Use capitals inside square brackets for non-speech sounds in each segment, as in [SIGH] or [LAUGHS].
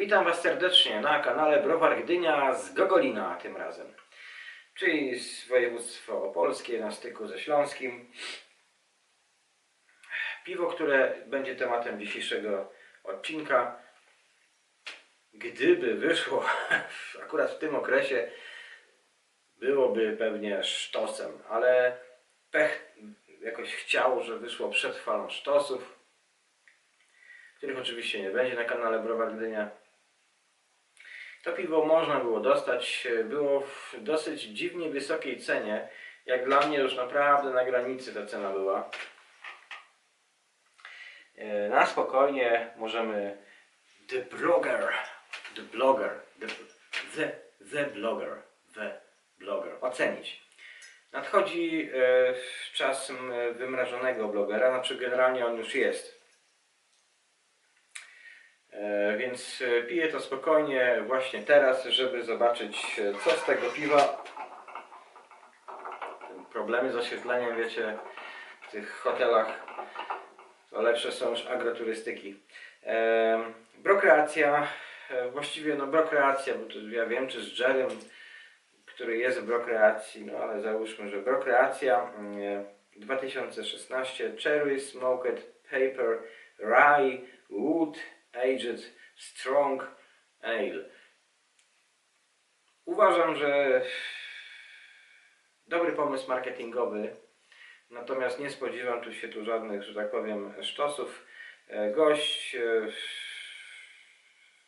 Witam Was serdecznie na kanale Browar Gdynia z Gogolina tym razem. Czyli z województwo opolskie na styku ze śląskim. Piwo, które będzie tematem dzisiejszego odcinka. Gdyby wyszło [LAUGHS] akurat w tym okresie, byłoby pewnie sztosem, ale pech jakoś chciał, że wyszło przed falą sztosów, których oczywiście nie będzie na kanale Browar Gdynia. To piwo można było dostać, było w dosyć dziwnie wysokiej cenie. Jak dla mnie już naprawdę na granicy ta cena była. E, Na spokojnie możemy The Blogger, The Blogger, The, the, the Blogger, The Blogger ocenić. Nadchodzi e, czas wymrażonego blogera, znaczy generalnie on już jest. E, Więc e, piję to spokojnie właśnie teraz, żeby zobaczyć e, co z tego piwa. Problemy z oświetleniem, wiecie, w tych hotelach to lepsze są już agroturystyki. Brokreacja, właściwie no brokreacja, bo to ja wiem czy z Jerem, który jest w brokreacji, no ale załóżmy, że brokreacja mm, 2016 Cherry Smoked Paper Rye Wood Aged Strong Ale. Uważam, że dobry pomysł marketingowy, natomiast nie spodziewam tu się tu żadnych, że tak powiem, sztosów. E, Gość, e,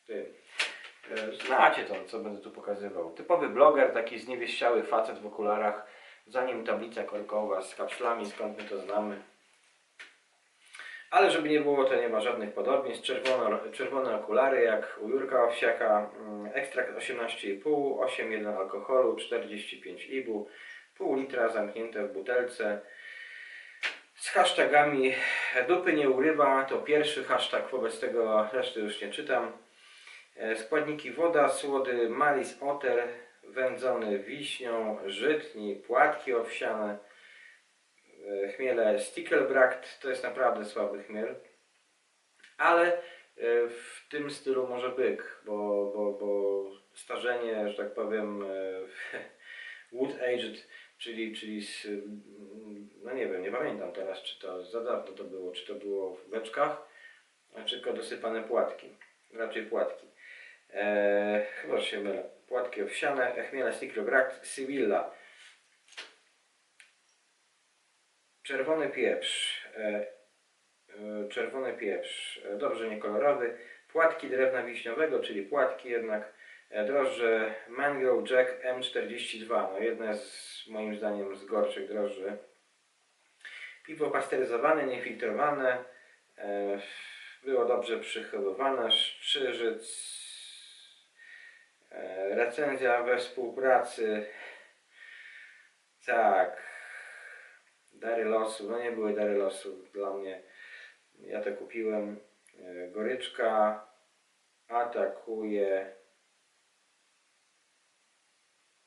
ty, e, znacie to, co będę tu pokazywał. Typowy bloger, taki zniewieściały facet w okularach, za nim tablica korkowa z kapslami, skąd my to znamy. Ale żeby nie było, to nie ma żadnych podobieństw. Czerwone, czerwone okulary, jak u Jurka Owsiaka. Mm, Ekstrakt 18,5, 8,1 alkoholu, 45 ibu, pół litra zamknięte w butelce. Z hashtagami dupy nie urywa, to pierwszy hashtag, wobec tego reszty już nie czytam. E, Składniki woda, słody, malis oter, wędzony wiśnią, żytni, płatki owsiane, e, chmiele Stickelbrakt, to jest naprawdę słaby chmiel, ale e, w tym stylu może byk, bo, bo, bo starzenie, że tak powiem, e, [LAUGHS] wood aged, czyli, czyli z, no nie wiem, nie pamiętam teraz, czy to za dawno to było, czy to było w beczkach, czy tylko dosypane płatki, raczej płatki. Eee, chyba że się mylę. Płatki owsiane, chmiele Stickelbrakt, Sybilla. Czerwony pieprz. E, e, czerwony pieprz. E, dobrze niekolorowy. Płatki drewna wiśniowego, czyli płatki jednak. Drożdże Mango Jack M42. No jedne z moim zdaniem z gorszych drożdży. Piwo pasteryzowane, niefiltrowane. Było dobrze przychowywane. Szczyżyc. Recenzja we współpracy. Tak. Dary losu. No nie były dary losu dla mnie. Ja to kupiłem. E, Goryczka atakuje.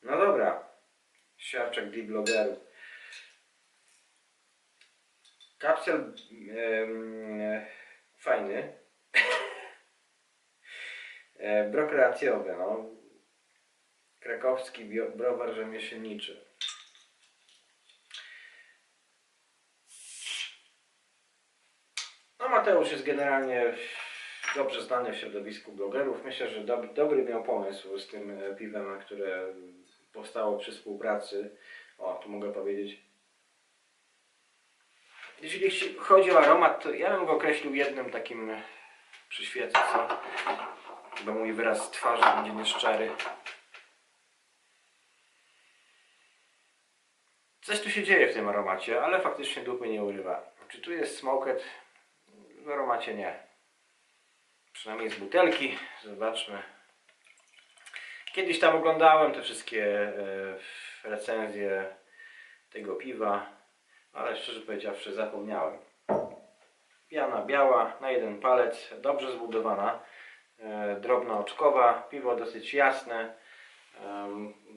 No dobra. Siarczak dla blogerów. Kapsel fajny. E, no. Krakowski browar rzemieślniczy. No Mateusz jest generalnie dobrze znany w środowisku blogerów. Myślę, że dob dobry miał pomysł z tym e, piwem, które powstało przy współpracy. O, tu mogę powiedzieć. Chci- chodzi o aromat, to ja bym go określił jednym takim przyświecę, co? Bo mój wyraz twarzy będzie nieszczery. Coś tu się dzieje w tym aromacie, ale faktycznie dupy nie urywa. Czy tu jest smoket? W aromacie nie. Przynajmniej z butelki. Zobaczmy. Kiedyś tam oglądałem te wszystkie e, recenzje tego piwa, ale szczerze powiedziawszy zapomniałem. Piana biała na jeden palec, dobrze zbudowana, e, drobna oczkowa, piwo dosyć jasne.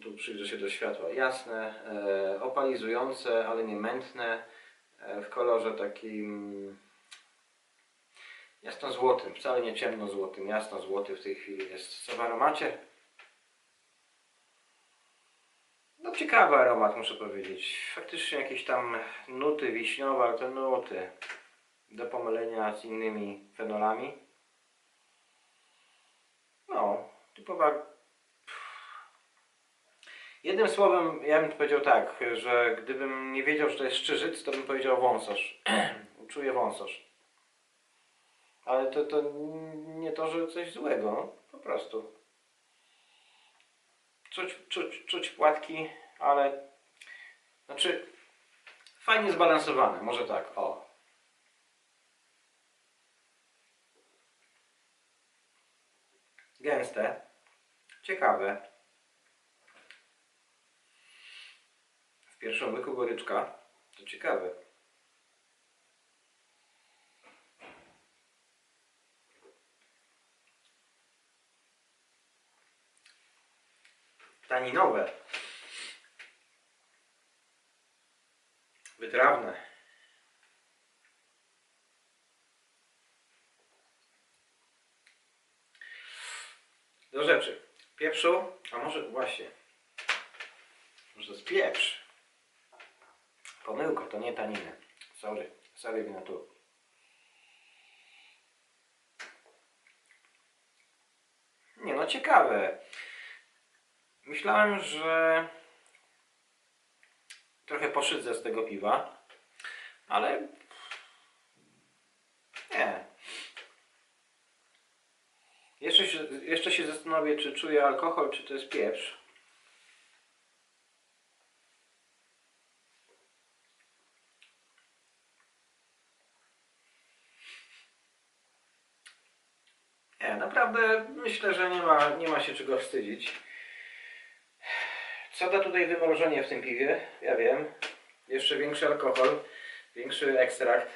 Tu przyjrzę się do światła. Jasne, e, opalizujące, ale nie mętne, w kolorze takim Jasno-złotym, wcale nie ciemno-złotym, jasno-złoty w tej chwili jest. Co w aromacie? No ciekawy aromat muszę powiedzieć. Faktycznie jakieś tam nuty wiśniowe, ale to nuty. Do pomylenia z innymi fenolami. No, typowa... Jednym słowem, ja bym powiedział tak, że gdybym nie wiedział, że to jest szczyżyc, to bym powiedział wąsosz. [CLEARS THROAT] Czuję wąsosz. Ale to, to nie to, że coś złego, po prostu. Czuć, czuć, czuć płatki, ale znaczy fajnie zbalansowane, może tak, o. Gęste, ciekawe. W pierwszym łyku goryczka, to ciekawe. Taninowe. Wytrawne. Do rzeczy. Pieprzu, a może właśnie. Może z pieprz. Pomyłka, to nie taniny. Sorry, sorry wina tu. Nie no, ciekawe. Myślałem, że trochę poszydzę z tego piwa, ale nie. Jeszcze się, jeszcze się zastanowię, czy czuję alkohol, czy to jest pieprz. Nie, naprawdę myślę, że nie ma, nie ma się czego wstydzić. Co da tutaj wymrożenie w tym piwie? Ja wiem. Jeszcze większy alkohol, większy ekstrakt.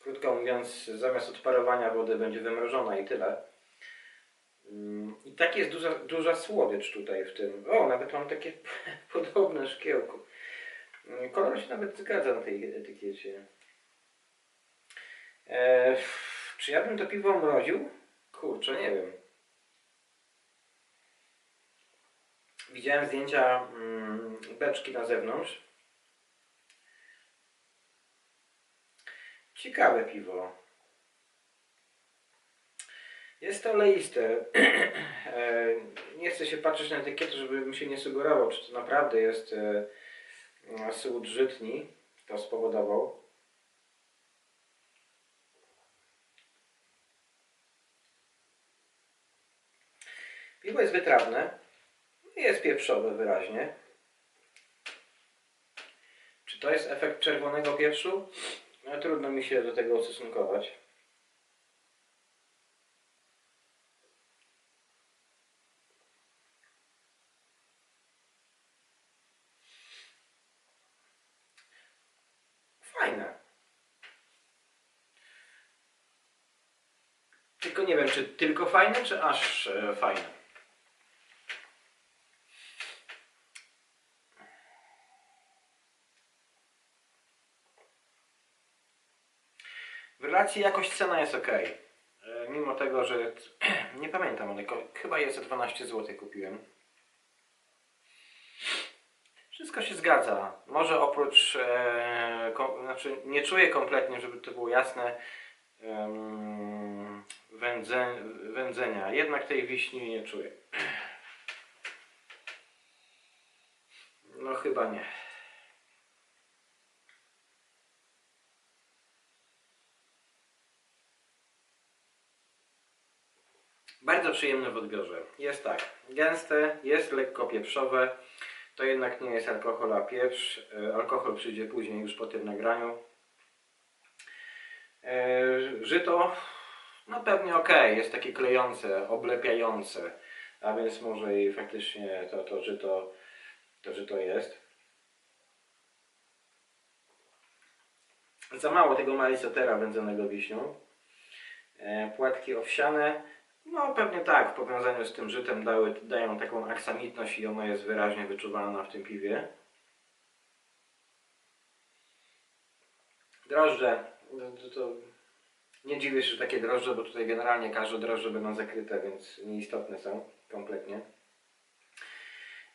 Krótko mówiąc, zamiast odparowania wody będzie wymrożona i tyle. Mm, I tak jest duża, duża słodycz tutaj w tym. O, nawet mam takie [LAUGHS] podobne szkiełko. Mm, Kolor się nawet zgadza na tej etykiecie. E, czy ja bym to piwo mroził? Kurczę, nie wiem. Widziałem zdjęcia mm, beczki na zewnątrz. Ciekawe piwo. Jest to leiste. [CLEARS THROAT] E, nie chcę się patrzeć na etykietę, żeby mi się nie sugerował, czy to naprawdę jest e, sód żytni. To spowodował. Piwo jest wytrawne. Jest pieprzowe wyraźnie. Czy to jest efekt czerwonego pieprzu? No, trudno mi się do tego ustosunkować. Fajne. Tylko nie wiem, czy tylko fajne, czy aż e, fajne. Jakość cena jest ok. Mimo tego, że [CLEARS THROAT] nie pamiętam, ale chyba jest za 12 zł kupiłem. Wszystko się zgadza. Może oprócz, e, znaczy nie czuję kompletnie, żeby to było jasne, wędze, wędzenia. Jednak tej wiśni nie czuję. No chyba nie. Bardzo przyjemne w odbiorze. Jest tak, gęste, jest lekko pieprzowe. To jednak nie jest alkohol, a pieprz. E, Alkohol przyjdzie później, już po tym nagraniu. E, Żyto, no pewnie ok, jest takie klejące, oblepiające. A więc może i faktycznie to, to, żyto, to żyto jest. Za mało tego malisotera wędzonego wiśnią. E, Płatki owsiane. No pewnie tak, w powiązaniu z tym żytem dały, dają taką aksamitność i ona jest wyraźnie wyczuwalna w tym piwie. Drożdże, to, to Nie dziwię się, że takie drożdże, bo tutaj generalnie każde drożdże będą zakryte, więc nieistotne są kompletnie.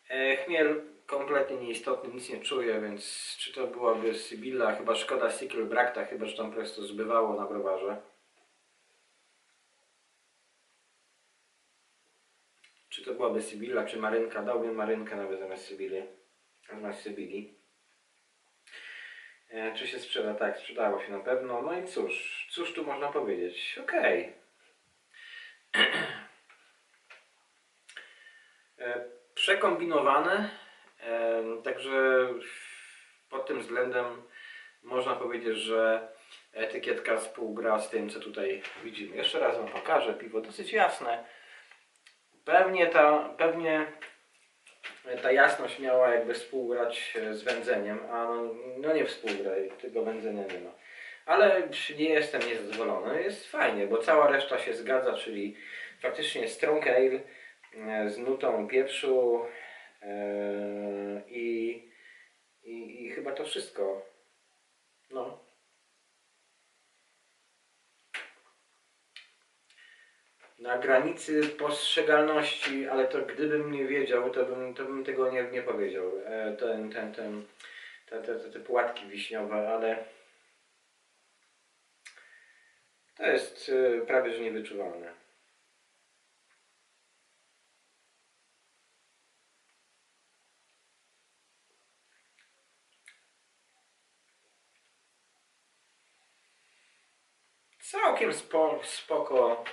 E, chmiel kompletnie nieistotny, nic nie czuję, więc czy to byłaby Sybilla, chyba szkoda Sickle Brakta, chyba że tam po prostu zbywało na browarze. Czy to byłaby Sybilla, czy Marynka? Dałbym Marynkę nawet zamiast Sybilli. Zamiast Sybilli. E, czy się sprzeda? Tak, sprzedało się na pewno. No i cóż, cóż tu można powiedzieć? Okej. E, Przekombinowane, e, także pod tym względem można powiedzieć, że etykietka współgra z tym, co tutaj widzimy. Jeszcze raz Wam pokażę. Piwo dosyć jasne. Pewnie ta, pewnie ta jasność miała jakby współgrać e, z wędzeniem, a no, no nie współgra, tego wędzenia nie ma. Ale nie jestem niezadowolony, jest fajnie, bo cała reszta się zgadza, czyli faktycznie strong ale e, z nutą pieprzu e, i, i, i chyba to wszystko. No. Na granicy postrzegalności, ale to gdybym nie wiedział, to bym, to bym tego nie, nie powiedział. E, ten, ten, ten, te, te, te, te płatki wiśniowe, ale to jest e, prawie że niewyczuwalne. Całkiem spo, spoko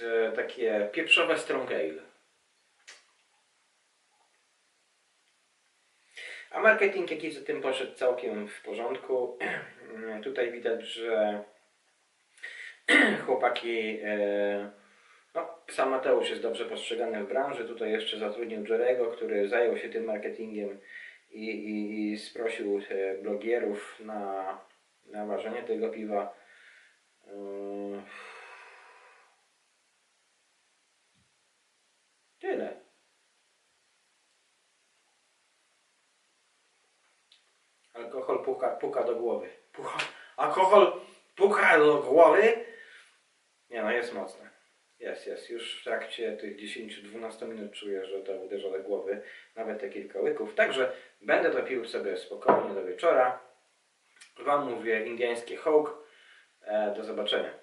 s- takie pieprzowe strong ale. A marketing jaki za tym poszedł całkiem w porządku. [CLEARS THROAT] Tutaj widać, że [CLEARS THROAT] chłopaki, e, no sam Mateusz jest dobrze postrzegany w branży. Tutaj jeszcze zatrudnił Jerego, który zajął się tym marketingiem i, i, i sprosił e, blogierów na, na ważenie tego piwa. Tyle. Alkohol puka, puka do głowy. Alkohol puka do głowy? Nie no, jest mocne. Jest, jest. Już w trakcie tych 10-12 minut czuję, że to uderza do głowy. Nawet te kilka łyków. Także będę to pił sobie spokojnie do wieczora. Wam mówię indyjskie hołk. E, do zobaczenia.